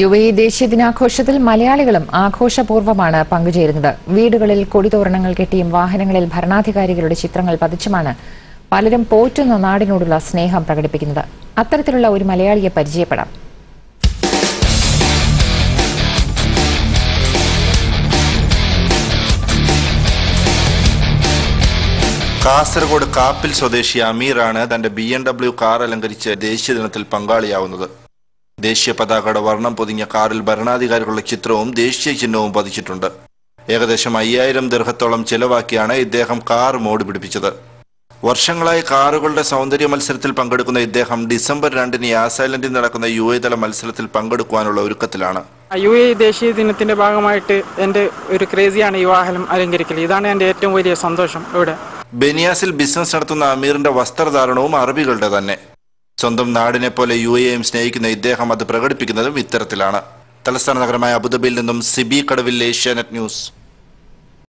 U A ദേശീയ ദിനാഘോഷത്തിൽ മലയാളികളും ആഘോഷപൂർവമാണ് പങ്കുചേരുന്നത്. വീടുകളിൽ കൊടിതോരണങ്ങൾ കെട്ടിയും വാഹനങ്ങളിൽ ഭരണാധികാരികളുടെ ചിത്രങ്ങൾ പതിച്ചുമാണ് പലരും പോറ്റുന്ന നാടിനോടുള്ള സ്നേഹം പ്രകടിപ്പിക്കുന്നത്. അത്തരത്തിലുള്ള ഒരു മലയാളിയെ പരിചയപ്പെടാം. കാസർഗോഡ് കാപ്പിൽ സ്വദേശി അമീറാണ് തന്റെ ബി എം ഡബ്ല്യു കാർ അലങ്കരിച്ച് ദേശീയ ദിനത്തിൽ പങ്കാളിയാവുന്നത്. ദേശീയ പതാകയുടെ വർണം പൊതിഞ്ഞ കാറിൽ ഭരണാധികാരികളുടെ ചിത്രവും ദേശീയ ചിഹ്നവും പതിച്ചിട്ടുണ്ട്. ഏകദേശം അയ്യായിരം ദീർഘത്തോളം ചെലവാക്കിയാണ് ഇദ്ദേഹം കാർ മോടി പിടിപ്പിച്ചത്. വർഷങ്ങളായി കാറുകളുടെ സൗന്ദര്യ മത്സരത്തിൽ പങ്കെടുക്കുന്ന ഇദ്ദേഹം ഡിസംബർ രണ്ടിന് യാസൈലൻഡിൽ നടക്കുന്ന യു എ തല മത്സരത്തിൽ പങ്കെടുക്കുവാനുള്ള ഒരുക്കത്തിലാണ്. യു എ ദേശീയ ദിനത്തിന്റെ ഭാഗമായിട്ട് എന്റെ ഒരു ക്രേസിയാണ് ഈ വാഹനം അലങ്കരിക്കൽ. ഇതാണ് എന്റെ ഏറ്റവും വലിയ സന്തോഷം ഇവിടെ. ബെനിയാസിൽ ബിസിനസ് നടത്തുന്ന അമീറിന്റെ വസ്ത്രധാരണവും അറബികളുടെ തന്നെ. സ്വന്തം നാടിനെ പോലെ യു എയും സ്നേഹിക്കുന്ന ഇദ്ദേഹം അത് പ്രകടിപ്പിക്കുന്നതും ഇത്തരത്തിലാണ്. തലസ്ഥാന നഗരമായ അബുദാബിയിൽ നിന്നും സിബി കടവിൽ ഏഷ്യാനെറ്റ് ന്യൂസ്.